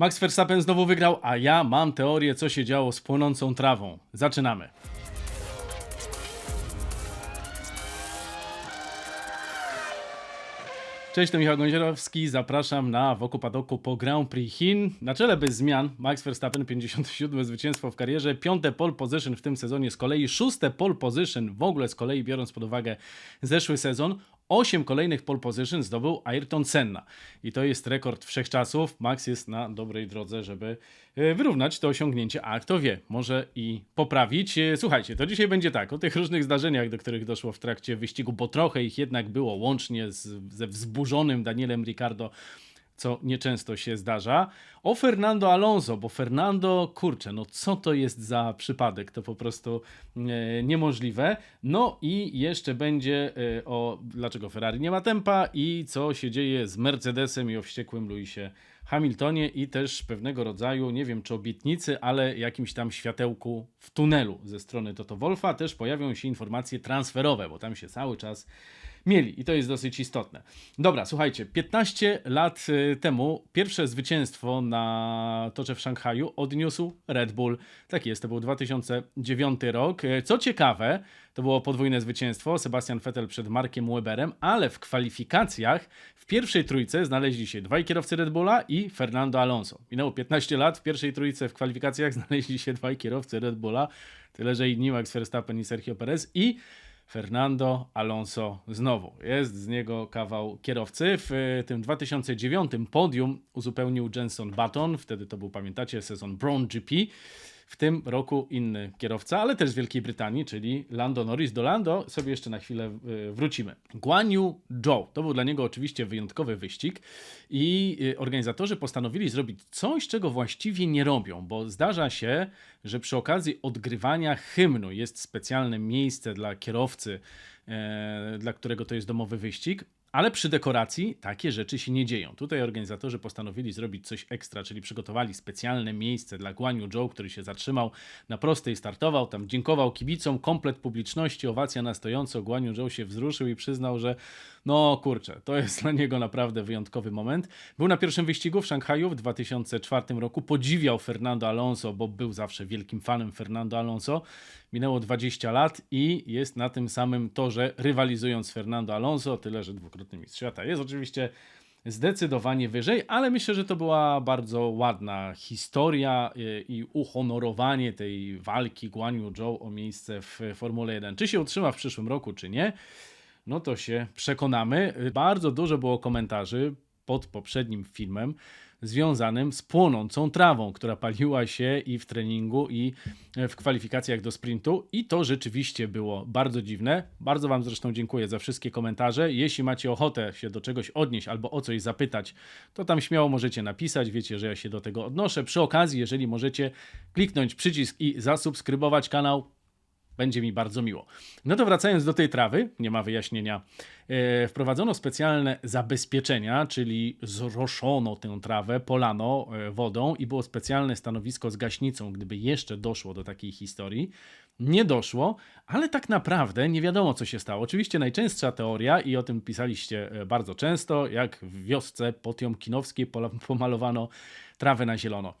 Max Verstappen znowu wygrał, a ja mam teorię, co się działo z płonącą trawą. Zaczynamy. Cześć, to Michał Gązierowski, zapraszam na Wokół Padoku po Grand Prix Chin. Na czele bez zmian Max Verstappen, 57 zwycięstwo w karierze, piąte pole position w tym sezonie z kolei, szóste pole position w ogóle z kolei, biorąc pod uwagę zeszły sezon. Osiem kolejnych pole position zdobył Ayrton Senna. I to jest rekord wszechczasów. Max jest na dobrej drodze, żeby e, wyrównać to osiągnięcie, a kto wie, może i poprawić. E, Słuchajcie, to dzisiaj będzie tak, o tych różnych zdarzeniach, do których doszło w trakcie wyścigu, bo trochę ich jednak było łącznie z, ze wzburzonym Danielem Ricardo co nieczęsto się zdarza. O Fernando Alonso, bo Fernando, kurczę, no co to jest za przypadek? To po prostu e, niemożliwe. No i jeszcze będzie e, o dlaczego Ferrari nie ma tempa i co się dzieje z Mercedesem i o wściekłym Lewisie Hamiltonie i też pewnego rodzaju, nie wiem czy obietnicy, ale jakimś tam światełku w tunelu ze strony Toto Wolfa. Też pojawią się informacje transferowe, bo tam się cały czas mieli i to jest dosyć istotne. Dobra, słuchajcie, 15 lat y, temu pierwsze zwycięstwo na torze w Szanghaju odniósł Red Bull. Tak jest, to był 2009 rok. Y, Co ciekawe, to było podwójne zwycięstwo, Sebastian Vettel przed Markiem Weberem, ale w kwalifikacjach w pierwszej trójce znaleźli się dwaj kierowcy Red Bulla i Fernando Alonso. Minęło 15 lat, w pierwszej trójce w kwalifikacjach znaleźli się dwaj kierowcy Red Bulla, tyle że inni Max Verstappen i Sergio Perez i Fernando Alonso znowu. Jest z niego kawał kierowcy. W y, tym 2009 podium uzupełnił Jenson Button. Wtedy to był, pamiętacie, sezon Brown GP. W tym roku inny kierowca, ale też z Wielkiej Brytanii, czyli Lando Norris. Do Lando sobie jeszcze na chwilę y, wrócimy. Guan Yu Zhou. To był dla niego oczywiście wyjątkowy wyścig i y, organizatorzy postanowili zrobić coś, czego właściwie nie robią, bo zdarza się, że przy okazji odgrywania hymnu jest specjalne miejsce dla kierowcy, e, dla którego to jest domowy wyścig. Ale przy dekoracji takie rzeczy się nie dzieją. Tutaj organizatorzy postanowili zrobić coś ekstra, czyli przygotowali specjalne miejsce dla Guan Yu Zhou, który się zatrzymał na prostej, startował, tam dziękował kibicom, komplet publiczności, owacja na stojąco. Guan Yu Zhou się wzruszył i przyznał, że no kurczę, to jest dla niego naprawdę wyjątkowy moment. Był na pierwszym wyścigu w Szanghaju w 2004 roku, podziwiał Fernando Alonso, bo był zawsze wielkim fanem Fernando Alonso. Minęło 20 lat i jest na tym samym torze, rywalizując z Fernando Alonso, tyle że dwukrotny mistrz świata. Jest oczywiście zdecydowanie wyżej, ale myślę, że to była bardzo ładna historia y, i uhonorowanie tej walki Guan Yu Zhou o miejsce w Formule 1. Czy się utrzyma w przyszłym roku, czy nie? No to się przekonamy. Bardzo dużo było komentarzy pod poprzednim filmem związanym z płonącą trawą, która paliła się i w treningu, i w kwalifikacjach do sprintu. I to rzeczywiście było bardzo dziwne. Bardzo Wam zresztą dziękuję za wszystkie komentarze. Jeśli macie ochotę się do czegoś odnieść albo o coś zapytać, to tam śmiało możecie napisać. Wiecie, że ja się do tego odnoszę. Przy okazji, jeżeli możecie kliknąć przycisk i zasubskrybować kanał, będzie mi bardzo miło. No to wracając do tej trawy, nie ma wyjaśnienia. E, wprowadzono specjalne zabezpieczenia, czyli zroszono tę trawę, polano e, wodą i było specjalne stanowisko z gaśnicą, gdyby jeszcze doszło do takiej historii. Nie doszło, ale tak naprawdę nie wiadomo, co się stało. Oczywiście najczęstsza teoria, i o tym pisaliście e, bardzo często, jak w wiosce potiomkinowskiej pomalowano trawę na zielono.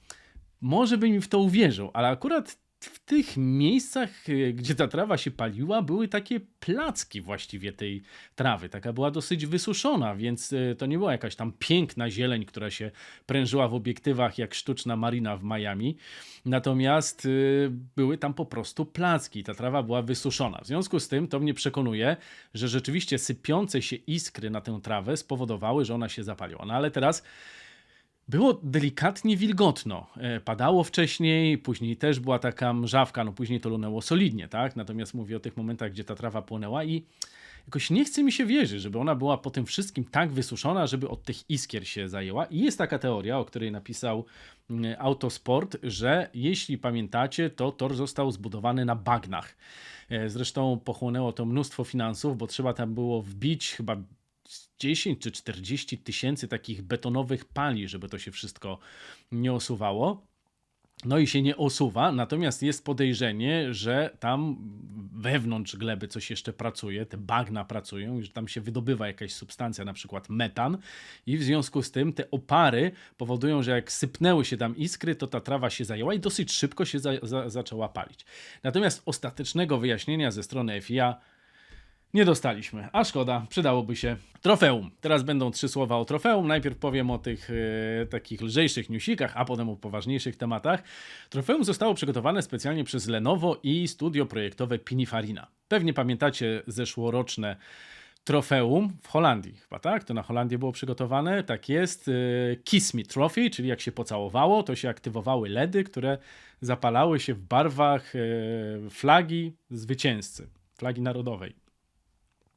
Może bym mi w to uwierzył, ale akurat w tych miejscach, y, gdzie ta trawa się paliła, były takie placki właściwie tej trawy. Taka była dosyć wysuszona, więc y, to nie była jakaś tam piękna zieleń, która się prężyła w obiektywach jak sztuczna marina w Miami. Natomiast y, były tam po prostu placki. Ta trawa była wysuszona. W związku z tym to mnie przekonuje, że rzeczywiście sypiące się iskry na tę trawę spowodowały, że ona się zapaliła. No ale teraz było delikatnie wilgotno. E, Padało wcześniej, później też była taka mrzawka, no później to lunęło solidnie, tak? Natomiast mówię o tych momentach, gdzie ta trawa płonęła i jakoś nie chce mi się wierzyć, żeby ona była po tym wszystkim tak wysuszona, żeby od tych iskier się zajęła. I jest taka teoria, o której napisał mm, Autosport, że jeśli pamiętacie, to tor został zbudowany na bagnach. E, Zresztą pochłonęło to mnóstwo finansów, bo trzeba tam było wbić chyba 10 czy 40 tysięcy takich betonowych pali, żeby to się wszystko nie osuwało. No i się nie osuwa, natomiast jest podejrzenie, że tam wewnątrz gleby coś jeszcze pracuje, te bagna pracują i że tam się wydobywa jakaś substancja, na przykład metan i w związku z tym te opary powodują, że jak sypnęły się tam iskry, to ta trawa się zajęła i dosyć szybko się za, za, zaczęła palić. Natomiast ostatecznego wyjaśnienia ze strony FIA nie dostaliśmy, a szkoda, przydałoby się. Trofeum. Teraz będą trzy słowa o trofeum. Najpierw powiem o tych e, takich lżejszych newsikach, a potem o poważniejszych tematach. Trofeum zostało przygotowane specjalnie przez Lenovo i studio projektowe Pininfarina. Pewnie pamiętacie zeszłoroczne trofeum w Holandii, chyba tak? To na Holandię było przygotowane. Tak jest. E, Kiss Me Trophy, czyli jak się pocałowało, to się aktywowały LEDy, które zapalały się w barwach e, flagi zwycięzcy, flagi narodowej.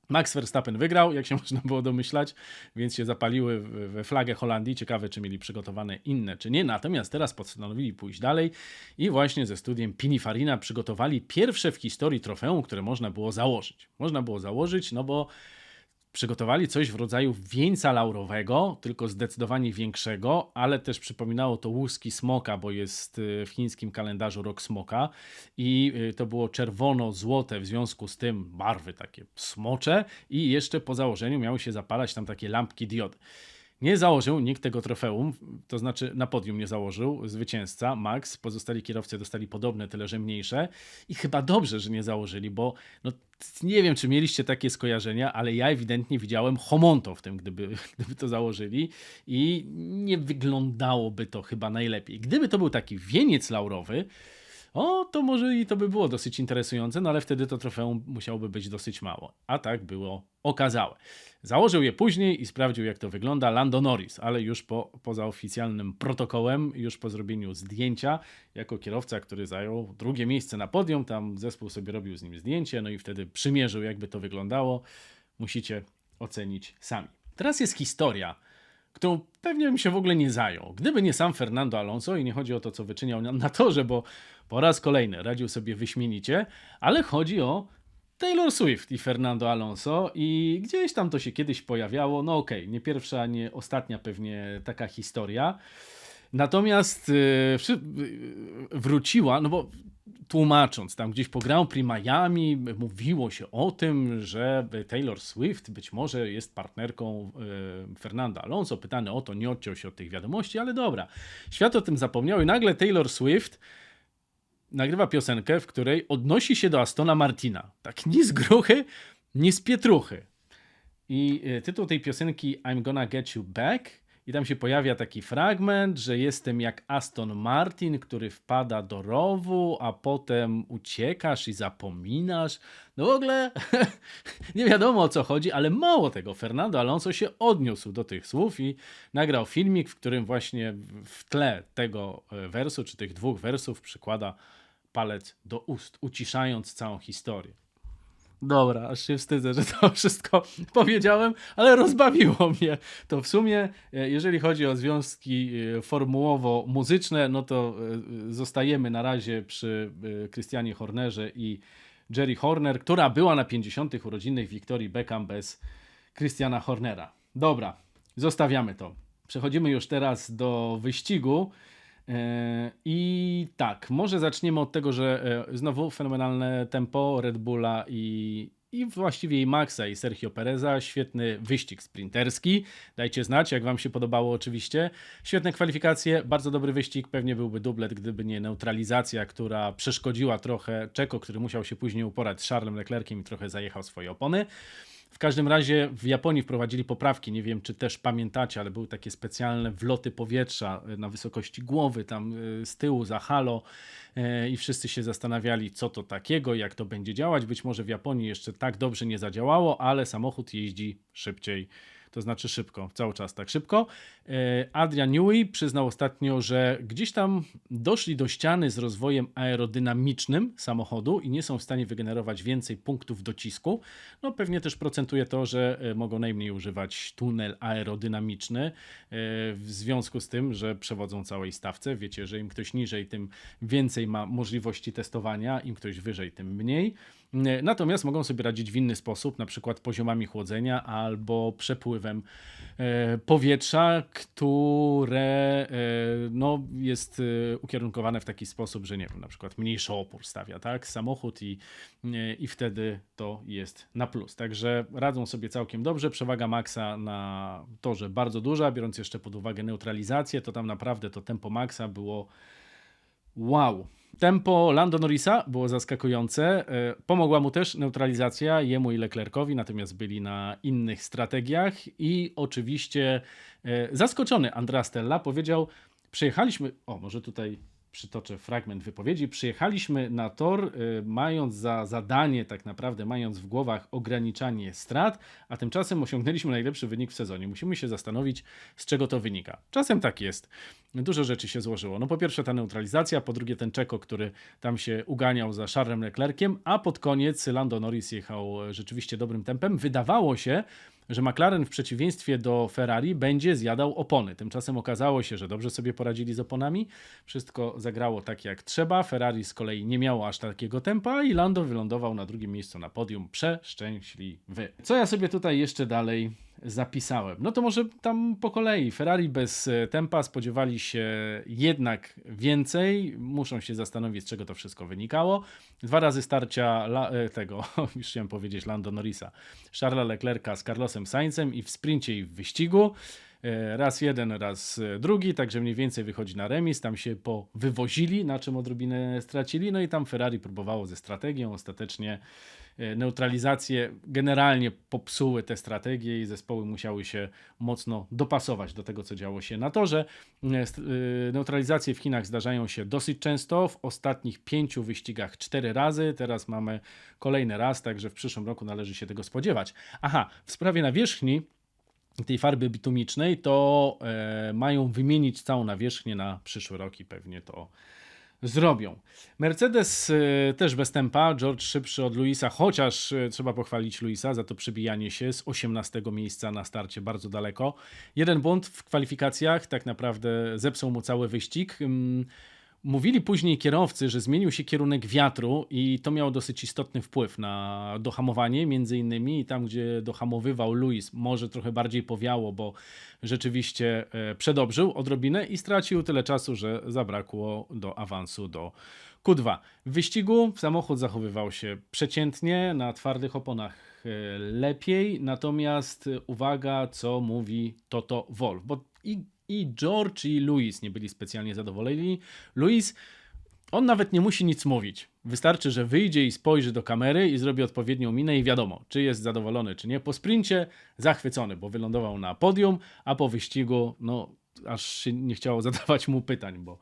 Max Verstappen wygrał, jak się można było domyślać, więc się zapaliły we flagę Holandii. Ciekawe, czy mieli przygotowane inne, czy nie. Natomiast teraz postanowili pójść dalej i właśnie ze studiem Pininfarina przygotowali pierwsze w historii trofeum, które można było założyć. Można było założyć, no bo przygotowali coś w rodzaju wieńca laurowego, tylko zdecydowanie większego, ale też przypominało to łuski smoka, bo jest y, w chińskim kalendarzu rok smoka i y, to było czerwono-złote, w związku z tym barwy takie smocze i jeszcze po założeniu miały się zapalać tam takie lampki diody. Nie założył nikt tego trofeum, to znaczy na podium nie założył zwycięzca Max. Pozostali kierowcy dostali podobne, tyle że mniejsze. I chyba dobrze, że nie założyli, bo no, nie wiem, czy mieliście takie skojarzenia, ale ja ewidentnie widziałem homonto w tym, gdyby, gdyby to założyli i nie wyglądałoby to chyba najlepiej. Gdyby to był taki wieniec laurowy, o, to może i to by było dosyć interesujące, no ale wtedy to trofeum musiałoby być dosyć mało. A tak było okazałe. Założył je później i sprawdził, jak to wygląda Lando Norris, ale już po, poza oficjalnym protokołem, już po zrobieniu zdjęcia, jako kierowca, który zajął drugie miejsce na podium, tam zespół sobie robił z nim zdjęcie, no i wtedy przymierzył, jakby to wyglądało. Musicie ocenić sami. Teraz jest historia którą pewnie bym się w ogóle nie zajął. Gdyby nie sam Fernando Alonso i nie chodzi o to, co wyczyniał na torze, bo po raz kolejny radził sobie wyśmienicie, ale chodzi o Taylor Swift i Fernando Alonso i gdzieś tam to się kiedyś pojawiało. No okej, okay, nie pierwsza, nie ostatnia pewnie taka historia. Natomiast yy, wróciła, no bo tłumacząc, tam gdzieś po Grand Prix Miami mówiło się o tym, że Taylor Swift być może jest partnerką y, Fernanda Alonso. Pytany o to, nie odciął się od tych wiadomości, ale dobra. Świat o tym zapomniał i nagle Taylor Swift nagrywa piosenkę, w której odnosi się do Astona Martina. Tak ni z gruchy, ni z pietruchy. I y, tytuł tej piosenki I'm Gonna Get You Back i tam się pojawia taki fragment, że jestem jak Aston Martin, który wpada do rowu, a potem uciekasz i zapominasz. No w ogóle nie wiadomo o co chodzi, ale mało tego. Fernando Alonso się odniósł do tych słów i nagrał filmik, w którym właśnie w tle tego e, wersu, czy tych dwóch wersów przykłada palec do ust, uciszając całą historię. Dobra, aż się wstydzę, że to wszystko powiedziałem, ale rozbawiło mnie. To w sumie, e, jeżeli chodzi o związki e, formułowo-muzyczne, no to e, zostajemy na razie przy Christianie Hornerze i Jerry Horner, która była na 50. urodzinach Wiktorii Beckham bez Christiana Hornera. Dobra, zostawiamy to. Przechodzimy już teraz do wyścigu. E, I tak, może zaczniemy od tego, że e, znowu fenomenalne tempo Red Bulla i, i właściwie i Maxa i Sergio Pereza. Świetny wyścig sprinterski. Dajcie znać, jak Wam się podobało, oczywiście. Świetne kwalifikacje, bardzo dobry wyścig. Pewnie byłby dublet, gdyby nie neutralizacja, która przeszkodziła trochę Czeko, który musiał się później uporać z Charlesem Leclerciem i trochę zajechał swoje opony. W każdym razie w Japonii wprowadzili poprawki, nie wiem czy też pamiętacie, ale były takie specjalne wloty powietrza e, na wysokości głowy, tam e, z tyłu za halo e, i wszyscy się zastanawiali co to takiego, jak to będzie działać. Być może w Japonii jeszcze tak dobrze nie zadziałało, ale samochód jeździ szybciej to znaczy szybko, cały czas tak szybko. E, Adrian Newey przyznał ostatnio, że gdzieś tam doszli do ściany z rozwojem aerodynamicznym samochodu i nie są w stanie wygenerować więcej punktów docisku. No pewnie też procentuje to, że e, mogą najmniej używać tunel aerodynamiczny e, w związku z tym, że przewodzą całej stawce. Wiecie, że im ktoś niżej, tym więcej ma możliwości testowania, im ktoś wyżej, tym mniej. Natomiast mogą sobie radzić w inny sposób, na przykład poziomami chłodzenia albo przepływu napływem e, powietrza, które e, no, jest e, ukierunkowane w taki sposób, że nie wiem, na przykład mniejszy opór stawia, tak, samochód i, e, i wtedy to jest na plus. Także radzą sobie całkiem dobrze. Przewaga Maxa na torze bardzo duża, biorąc jeszcze pod uwagę neutralizację, to tam naprawdę to tempo Maxa było Wow. Tempo Lando Norrisa było zaskakujące. E, Pomogła mu też neutralizacja jemu i Leclercowi, natomiast byli na innych strategiach i oczywiście e, zaskoczony Andrea Stella powiedział: Przyjechaliśmy. O, może tutaj przytoczę fragment wypowiedzi. Przyjechaliśmy na tor, y, mając za zadanie, tak naprawdę, mając w głowach ograniczanie strat, a tymczasem osiągnęliśmy najlepszy wynik w sezonie. Musimy się zastanowić, z czego to wynika. Czasem tak jest. Dużo rzeczy się złożyło. No po pierwsze ta neutralizacja, po drugie ten Czeko, który tam się uganiał za Charlesem Leclerciem, a pod koniec Lando Norris jechał e, rzeczywiście dobrym tempem. Wydawało się, że McLaren w przeciwieństwie do Ferrari będzie zjadał opony. Tymczasem okazało się, że dobrze sobie poradzili z oponami. Wszystko zagrało tak jak trzeba. Ferrari z kolei nie miało aż takiego tempa i Lando wylądował na drugim miejscu na podium. Przeszczęśliwy. Co ja sobie tutaj jeszcze dalej zapisałem? No to może tam po kolei. Ferrari bez e, tempa spodziewali się jednak więcej. Muszą się zastanowić, z czego to wszystko wynikało. Dwa razy starcia la, e, tego, już chciałem powiedzieć, Lando Norrisa, Charlesa Leclerca z Carlosem Sainzem i w sprincie i w wyścigu. E, Raz jeden, raz e, drugi, także mniej więcej wychodzi na remis. Tam się powywozili, na czym odrobinę stracili. No i tam Ferrari próbowało ze strategią. Ostatecznie e, neutralizacje generalnie popsuły te strategie i zespoły musiały się mocno dopasować do tego, co działo się na torze. Neutralizacje w Chinach zdarzają się dosyć często. W ostatnich pięciu wyścigach cztery razy. Teraz mamy kolejny raz, także w przyszłym roku należy się tego spodziewać. Aha, w sprawie nawierzchni tej farby bitumicznej, to e, mają wymienić całą nawierzchnię na przyszły rok i pewnie to zrobią. Mercedes e, też bez tempa, George szybszy od Luisa, chociaż e, trzeba pochwalić Luisa za to przebijanie się z 18 miejsca na starcie bardzo daleko. Jeden błąd w kwalifikacjach tak naprawdę zepsuł mu cały wyścig. Mówili później kierowcy, że zmienił się kierunek wiatru i to miało dosyć istotny wpływ na dohamowanie, między innymi i tam, gdzie dohamowywał Luis, może trochę bardziej powiało, bo rzeczywiście e, przedobrzył odrobinę i stracił tyle czasu, że zabrakło do awansu do Q2. W wyścigu samochód zachowywał się przeciętnie, na twardych oponach e, lepiej, natomiast uwaga, co mówi Toto Wolf, bo i, i George i Luis nie byli specjalnie zadowoleni. Luis on nawet nie musi nic mówić. Wystarczy, że wyjdzie i spojrzy do kamery i zrobi odpowiednią minę i wiadomo, czy jest zadowolony, czy nie. Po sprincie zachwycony, bo wylądował na podium, a po wyścigu, no, aż się nie chciało zadawać mu pytań, bo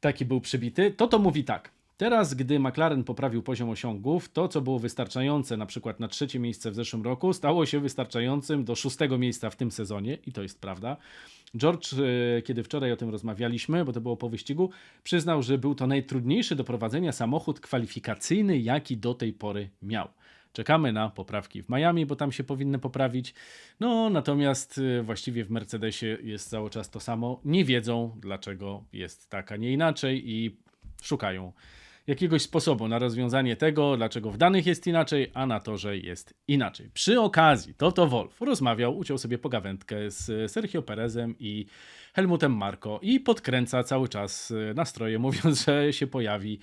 taki był przybity. To to mówi tak. Teraz, gdy McLaren poprawił poziom osiągów, to co było wystarczające na przykład na trzecie miejsce w zeszłym roku, stało się wystarczającym do szóstego miejsca w tym sezonie i to jest prawda. George, e, kiedy wczoraj o tym rozmawialiśmy, bo to było po wyścigu, przyznał, że był to najtrudniejszy do prowadzenia samochód kwalifikacyjny, jaki do tej pory miał. Czekamy na poprawki w Miami, bo tam się powinny poprawić. No, natomiast e, właściwie w Mercedesie jest cały czas to samo. Nie wiedzą, dlaczego jest tak, a nie inaczej i szukają jakiegoś sposobu na rozwiązanie tego, dlaczego w danych jest inaczej, a na torze jest inaczej. Przy okazji Toto Wolf rozmawiał, uciął sobie pogawędkę z Sergio Perezem i Helmutem Marko i podkręca cały czas e, nastroje, mówiąc, że się pojawi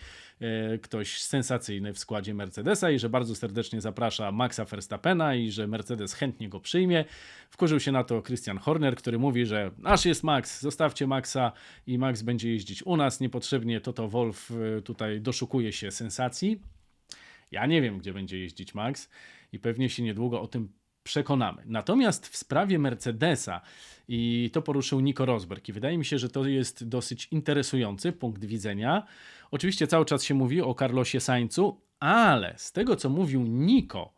ktoś sensacyjny w składzie Mercedesa i że bardzo serdecznie zaprasza Maxa Verstappena i że Mercedes chętnie go przyjmie. Wkurzył się na to Christian Horner, który mówi, że nasz jest Max, zostawcie Maxa i Max będzie jeździć u nas niepotrzebnie. Toto Wolf e, tutaj doszukuje się sensacji. Ja nie wiem, gdzie będzie jeździć Max i pewnie się niedługo o tym przekonamy. Natomiast w sprawie Mercedesa, i to poruszył Nico Rosberg, i wydaje mi się, że to jest dosyć interesujący punkt widzenia. Oczywiście cały czas się mówi o Carlosie Sainzu, ale z tego, co mówił Nico,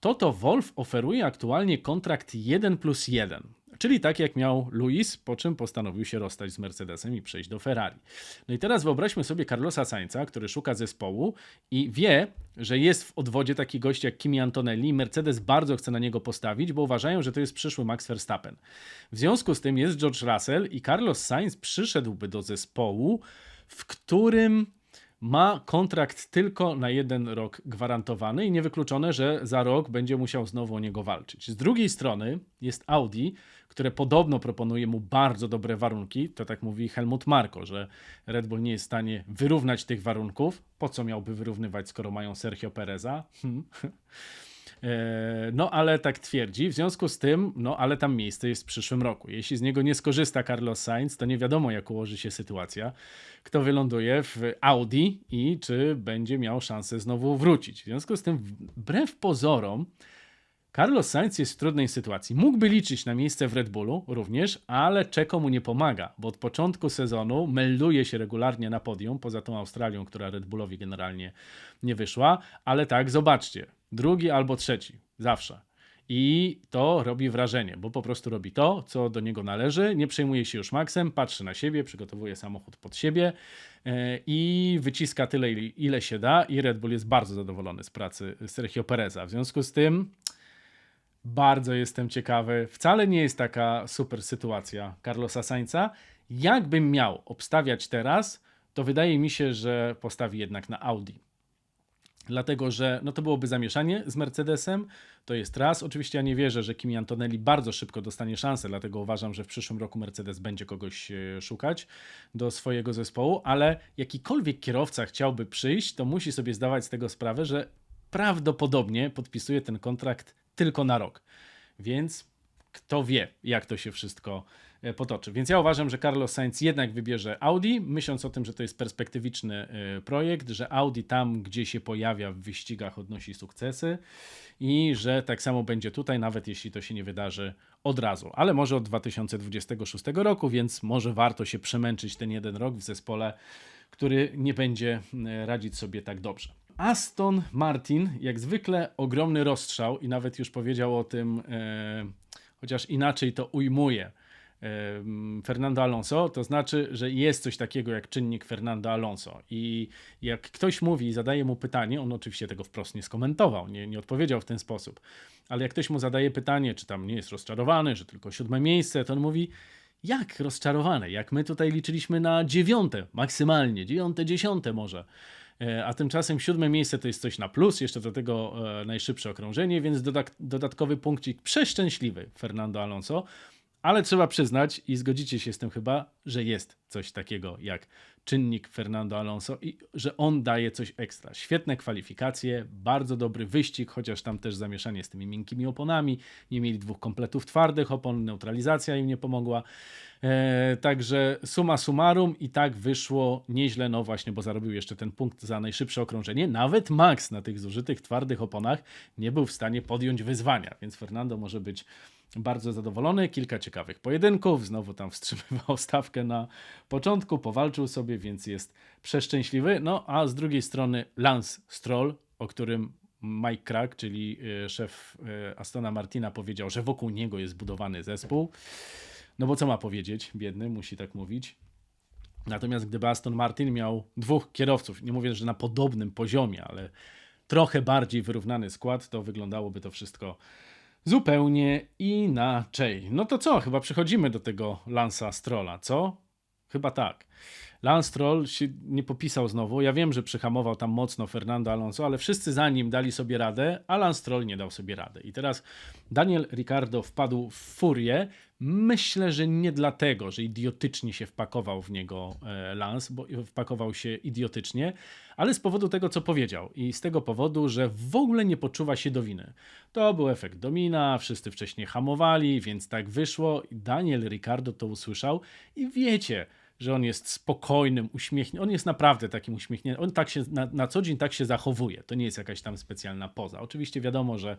Toto Wolf oferuje aktualnie kontrakt 1 plus 1. Czyli tak jak miał Luis, po czym postanowił się rozstać z Mercedesem i przejść do Ferrari. No i teraz wyobraźmy sobie Carlosa Sainza, który szuka zespołu i wie, że jest w odwodzie taki gość jak Kimi Antonelli. Mercedes bardzo chce na niego postawić, bo uważają, że to jest przyszły Max Verstappen. W związku z tym jest George Russell i Carlos Sainz przyszedłby do zespołu, w którym ma kontrakt tylko na jeden rok gwarantowany i niewykluczone, że za rok będzie musiał znowu o niego walczyć. Z drugiej strony jest Audi, które podobno proponuje mu bardzo dobre warunki. To tak mówi Helmut Marko, że Red Bull nie jest w stanie wyrównać tych warunków. Po co miałby wyrównywać, skoro mają Sergio Pereza? Hmm. E, no, ale tak twierdzi. W związku z tym, no, ale tam miejsce jest w przyszłym roku. Jeśli z niego nie skorzysta Carlos Sainz, to nie wiadomo, jak ułoży się sytuacja. Kto wyląduje w Audi i czy będzie miał szansę znowu wrócić. W związku z tym, wbrew pozorom, Carlos Sainz jest w trudnej sytuacji. Mógłby liczyć na miejsce w Red Bullu również, ale czeko mu nie pomaga, bo od początku sezonu melduje się regularnie na podium, poza tą Australią, która Red Bullowi generalnie nie wyszła, ale tak, zobaczcie, drugi albo trzeci, zawsze. I to robi wrażenie, bo po prostu robi to, co do niego należy, nie przejmuje się już maksem, patrzy na siebie, przygotowuje samochód pod siebie e, i wyciska tyle, ile się da. I Red Bull jest bardzo zadowolony z pracy Sergio Pereza. W związku z tym bardzo jestem ciekawy. Wcale nie jest taka super sytuacja Carlosa Sainza. Jakbym miał obstawiać teraz, to wydaje mi się, że postawi jednak na Audi. Dlatego, że no to byłoby zamieszanie z Mercedesem, to jest raz. Oczywiście ja nie wierzę, że Kimi Antonelli bardzo szybko dostanie szansę, dlatego uważam, że w przyszłym roku Mercedes będzie kogoś e, szukać do swojego zespołu, ale jakikolwiek kierowca chciałby przyjść, to musi sobie zdawać z tego sprawę, że prawdopodobnie podpisuje ten kontrakt tylko na rok. Więc kto wie, jak to się wszystko e, potoczy. Więc ja uważam, że Carlos Sainz jednak wybierze Audi, myśląc o tym, że to jest perspektywiczny e, projekt, że Audi tam, gdzie się pojawia w wyścigach, odnosi sukcesy i że tak samo będzie tutaj, nawet jeśli to się nie wydarzy od razu, ale może od 2026 roku, więc może warto się przemęczyć ten jeden rok w zespole, który nie będzie radzić sobie tak dobrze. Aston Martin, jak zwykle, ogromny rozstrzał i nawet już powiedział o tym, e, chociaż inaczej to ujmuje. E, Fernando Alonso, to znaczy, że jest coś takiego jak czynnik Fernando Alonso. I jak ktoś mówi i zadaje mu pytanie, on oczywiście tego wprost nie skomentował, nie, nie odpowiedział w ten sposób, ale jak ktoś mu zadaje pytanie, czy tam nie jest rozczarowany, że tylko siódme miejsce, to on mówi, jak rozczarowany, jak my tutaj liczyliśmy na dziewiąte, maksymalnie, dziewiąte, dziesiąte może. E, a tymczasem siódme miejsce to jest coś na plus, jeszcze do tego e, najszybsze okrążenie, więc dodatkowy punkcik przeszczęśliwy Fernando Alonso. Ale trzeba przyznać, i zgodzicie się z tym chyba, że jest coś takiego jak czynnik Fernando Alonso i że on daje coś ekstra. Świetne kwalifikacje, bardzo dobry wyścig, chociaż tam też zamieszanie z tymi miękkimi oponami. Nie mieli dwóch kompletów twardych opon, neutralizacja im nie pomogła. E, także suma summarum i tak wyszło nieźle, no właśnie, bo zarobił jeszcze ten punkt za najszybsze okrążenie. Nawet Max na tych zużytych twardych oponach nie był w stanie podjąć wyzwania, więc Fernando może być bardzo zadowolony. Kilka ciekawych pojedynków, znowu tam wstrzymywał stawkę na początku, powalczył sobie, więc jest przeszczęśliwy. No a z drugiej strony Lance Stroll, o którym Mike Crack, czyli e, szef e, Astona Martina, powiedział, że wokół niego jest zbudowany zespół. No bo co ma powiedzieć? Biedny, musi tak mówić. Natomiast gdyby Aston Martin miał dwóch kierowców, nie mówię, że na podobnym poziomie, ale trochę bardziej wyrównany skład, to wyglądałoby to wszystko zupełnie inaczej. No to co? Chyba przechodzimy do tego Lansa Strolla, co? Chyba tak. Lance Stroll się nie popisał znowu. Ja wiem, że przyhamował tam mocno Fernando Alonso, ale wszyscy za nim dali sobie radę, a Lance Stroll nie dał sobie rady. I teraz Daniel Ricardo wpadł w furię. Myślę, że nie dlatego, że idiotycznie się wpakował w niego e, Lance, bo wpakował się idiotycznie, ale z powodu tego, co powiedział. I z tego powodu, że w ogóle nie poczuwa się do winy. To był efekt domina, wszyscy wcześniej hamowali, więc tak wyszło. Daniel Ricardo to usłyszał i wiecie, że on jest spokojnym, uśmiechniętym. On jest naprawdę takim uśmiechniętym. On tak się na, na, co dzień tak się zachowuje. To nie jest jakaś tam specjalna poza. Oczywiście wiadomo, że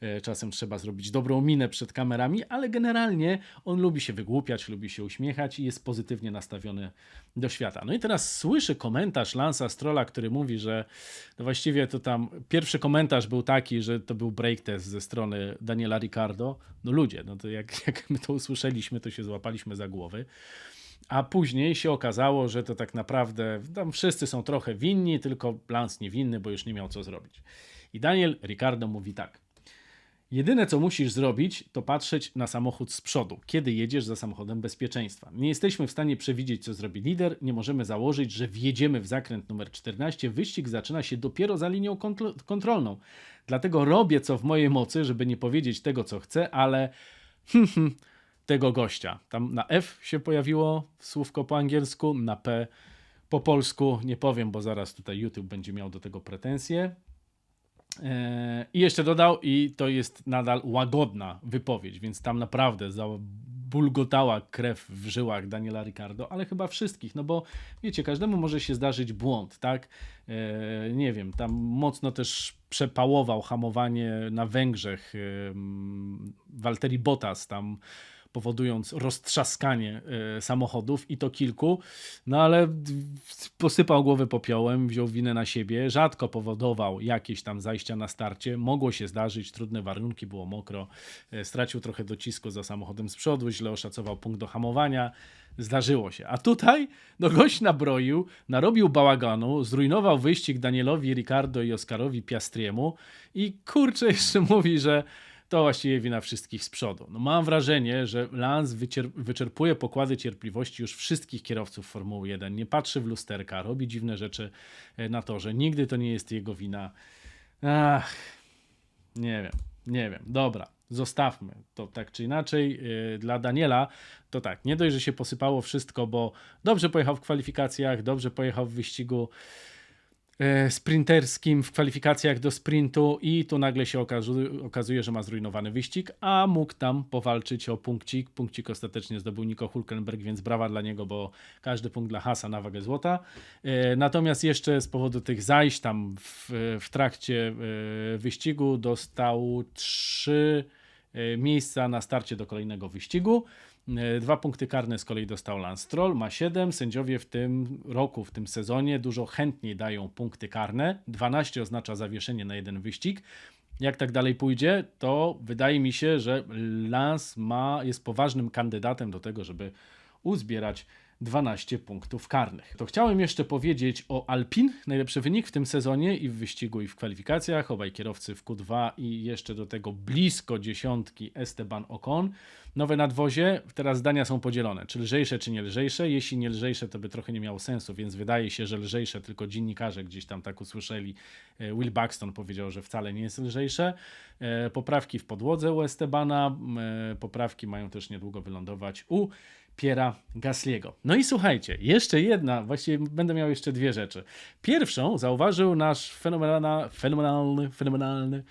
e, czasem trzeba zrobić dobrą minę przed kamerami, ale generalnie on lubi się wygłupiać, lubi się uśmiechać i jest pozytywnie nastawiony do świata. No i teraz słyszy komentarz Lansa Strolla, który mówi, że no właściwie to tam pierwszy komentarz był taki, że to był break test ze strony Daniela Ricardo. No ludzie, no to jak, jak my to usłyszeliśmy, to się złapaliśmy za głowy. A później się okazało, że to tak naprawdę tam wszyscy są trochę winni, tylko Lance niewinny, bo już nie miał co zrobić. I Daniel Ricardo mówi tak. Jedyne, co musisz zrobić, to patrzeć na samochód z przodu, kiedy jedziesz za samochodem bezpieczeństwa. Nie jesteśmy w stanie przewidzieć, co zrobi lider, nie możemy założyć, że wjedziemy w zakręt numer 14. Wyścig zaczyna się dopiero za linią kontro- kontrolną. Dlatego robię co w mojej mocy, żeby nie powiedzieć tego, co chcę, ale tego gościa. Tam na F się pojawiło słówko po angielsku, na P po polsku. Nie powiem, bo zaraz tutaj YouTube będzie miał do tego pretensje. Eee, I jeszcze dodał, i to jest nadal łagodna wypowiedź, więc tam naprawdę zabulgotała krew w żyłach Daniela Ricardo, ale chyba wszystkich, no bo wiecie, każdemu może się zdarzyć błąd, tak? Eee, nie wiem, tam mocno też przepałował hamowanie na Węgrzech Walteri Bottas tam powodując roztrzaskanie e, samochodów i to kilku, no ale posypał głowę popiołem, wziął winę na siebie, rzadko powodował jakieś tam zajścia na starcie, mogło się zdarzyć, trudne warunki, było mokro, e, stracił trochę docisku za samochodem z przodu, źle oszacował punkt do hamowania, zdarzyło się. A tutaj no gość nabroił, narobił bałaganu, zrujnował wyścig Danielowi, Ricardo i Oscarowi Piastriemu i kurczę jeszcze mówi, że to właściwie wina wszystkich z przodu. No mam wrażenie, że Lance wyczerpuje pokłady cierpliwości już wszystkich kierowców Formuły 1. Nie patrzy w lusterka, robi dziwne rzeczy e, na torze. Nigdy to nie jest jego wina. Ach, nie wiem, nie wiem. Dobra, zostawmy to tak czy inaczej. Yy, Dla Daniela to tak, nie dość, że się posypało wszystko, bo dobrze pojechał w kwalifikacjach, dobrze pojechał w wyścigu e, sprinterskim w kwalifikacjach do sprintu i tu nagle się okazuje, okazuje, że ma zrujnowany wyścig, a mógł tam powalczyć o punkcik. Punkcik ostatecznie zdobył Nico Hulkenberg, więc brawa dla niego, bo każdy punkt dla Hasa na wagę złota. E, Natomiast jeszcze z powodu tych zajść tam w, w trakcie e, wyścigu dostał trzy e, miejsca na starcie do kolejnego wyścigu. E, Dwa punkty karne z kolei dostał Lance Stroll, ma 7. Sędziowie w tym roku, w tym sezonie dużo chętniej dają punkty karne. 12 oznacza zawieszenie na jeden wyścig. Jak tak dalej pójdzie, to wydaje mi się, że Lance ma, jest poważnym kandydatem do tego, żeby uzbierać 12 punktów karnych. To chciałem jeszcze powiedzieć o Alpin. Najlepszy wynik w tym sezonie i w wyścigu, i w kwalifikacjach. Obaj kierowcy w Q2 i jeszcze do tego blisko dziesiątki Esteban Ocon. Nowe nadwozie, teraz zdania są podzielone, czy lżejsze, czy nie lżejsze. Jeśli nie lżejsze, to by trochę nie miało sensu, więc wydaje się, że lżejsze, tylko dziennikarze gdzieś tam tak usłyszeli. E, Will Buxton powiedział, że wcale nie jest lżejsze. E, Poprawki w podłodze u Estebana, e, poprawki mają też niedługo wylądować u Piera Gasliego. No i słuchajcie, jeszcze jedna, właściwie będę miał jeszcze dwie rzeczy. Pierwszą zauważył nasz fenomenalna, fenomenalny, fenomenalny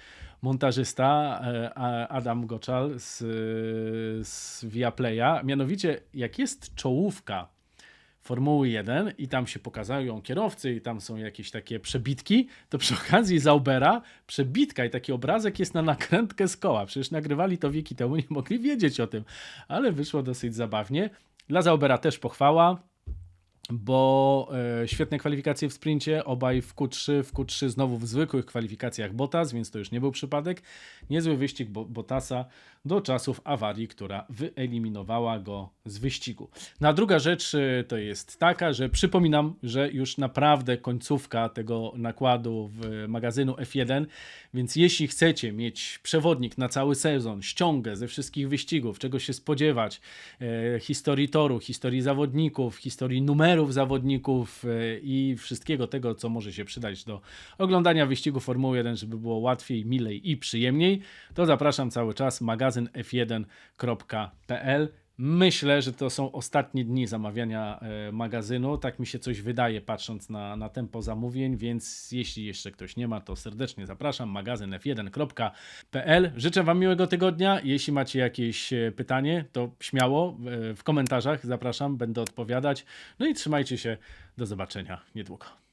montażysta e, Adam Goczal z, z Viaplaya. Mianowicie, jak jest czołówka Formuły 1 i tam się pokazują kierowcy i tam są jakieś takie przebitki, to przy okazji Zaubera przebitka i taki obrazek jest na nakrętkę z koła. Przecież nagrywali to wieki temu, nie mogli wiedzieć o tym, ale wyszło dosyć zabawnie. Dla Zaubera też pochwała, bo e, świetne kwalifikacje w sprincie, obaj w Q3, w Q3 znowu w zwykłych kwalifikacjach Bottas, więc to już nie był przypadek. Niezły wyścig Bo Bottasa do czasów awarii, która wyeliminowała go z wyścigu. No a druga rzecz e, to jest taka, że przypominam, że już naprawdę końcówka tego nakładu w magazynu F1, więc jeśli chcecie mieć przewodnik na cały sezon, ściągę ze wszystkich wyścigów, czego się spodziewać, e, historii toru, historii zawodników, historii numerów zawodników e, i wszystkiego tego, co może się przydać do oglądania wyścigu Formuły 1, żeby było łatwiej, milej i przyjemniej, to zapraszam cały czas magazyn f1.pl. Myślę, że to są ostatnie dni zamawiania e, magazynu. Tak mi się coś wydaje, patrząc na, na tempo zamówień, więc jeśli jeszcze ktoś nie ma, to serdecznie zapraszam. Magazyn f1.pl. Życzę Wam miłego tygodnia. Jeśli macie jakieś e, pytanie, to śmiało e, w komentarzach zapraszam, będę odpowiadać. No i trzymajcie się. Do zobaczenia niedługo.